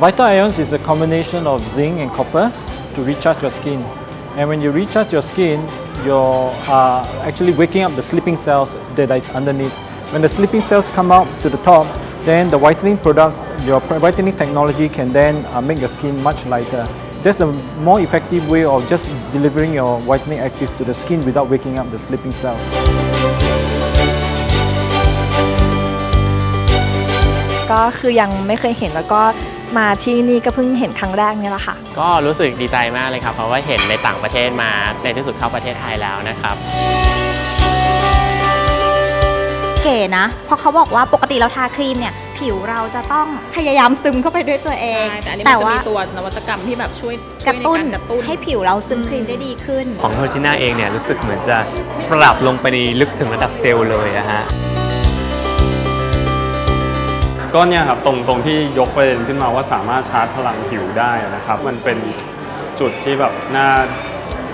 Vital Ions is a combination of zinc and copper to recharge your skin. And when you recharge your skin, you're uh, actually waking up the sleeping cells that is underneath. When the sleeping cells come out to the top, then the whitening product, your whitening technology can then uh, make your skin much lighter. That's a more effective way of just delivering your whitening active to the skin without waking up the sleeping cells. ก็คือยังไม่เคยเห็นแล้วก็ มาที่นี่ก็เพิ่งเห็นครั้งแรกเนี่ยแหละค่ะ ก็รู้สึกดีใจมากเลยครับ เพราะว่าเห็นในต่างประเทศมาในที่สุดเข้าประเทศไทยแล้วนะครับ เก๋นะ เพราะเขาบอกว่าปกติเราทาครีมเนี่ย ผิวเราจะต้องพยายามซึมเข้าไปด้วยตัวเอง ใช่แต่อันนี้มันจะมีตัวนวัตกรรมที่แบบช่วยกระตุ้นช่วยในกระตุ้น ให้ผิวเราซึมครีมได้ดีขึ้น ของโทชิน่าเองเนี่ยรู้สึกเหมือนจะปรับลงไปในลึกถึงระดับเซลล์เลยอะฮะ ก็เนี่ยครับตรงตรงที่ยกประเด็นขึ้นมาว่าสามารถชาร์จพลังผิวได้นะครับ มันเป็นจุดที่แบบน่า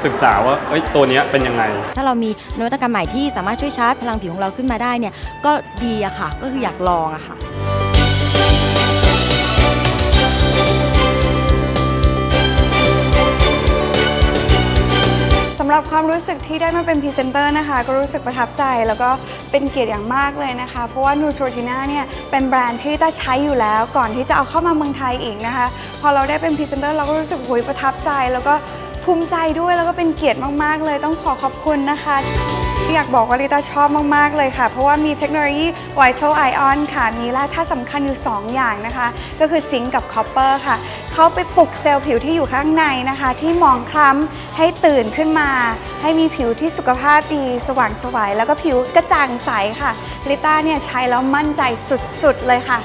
ศึกษาว่าเอ้ยตัวเนี้ยเป็นยังไง ถ้าเรามีนวัตกรรมใหม่ที่สามารถช่วยชาร์จพลังผิวของเราขึ้นมาได้เนี่ยก็ดีอะค่ะ ก็คืออยากลองอะค่ะ หรับความรู้สึกที่ได้มาเป็นพรีเซนเตอร์นะคะ ก็รู้สึกประทับใจแล้วก็เป็นเกียรติอย่างมากเลยนะคะ เพราะว่า Neutrogena เนี่ยเป็นแบรนด์ที่ต้าใช้อยู่แล้ว ก่อนที่จะเอาเข้ามาเมืองไทยอีกนะคะ พอเราได้เป็นพรีเซนเตอร์เราก็รู้สึกโหยประทับใจ แล้วก็ภูมิใจด้วยแล้วก็เป็นเกียรติมากๆ เลยต้องขอขอบคุณนะคะอยากบอกว่าลิต้าชอบมาก ๆ เลยค่ะ เพราะว่ามีเทคโนโลยี Vital Ion ค่ะ มีแร่ธาตุสำคัญอยู่ 2 อย่างนะคะ ก็คือซิงค์กับคอปเปอร์ค่ะ เขาไปปลุกเซลล์ผิวที่อยู่ข้างในนะคะ ที่มองคล้ำให้ตื่นขึ้นมา ให้มีผิวที่สุขภาพดี สว่างไสวยแล้วก็ผิวกระจ่างใสค่ะลิต้าเนี่ยใช้แล้วมั่นใจสุดๆเลยค่ะ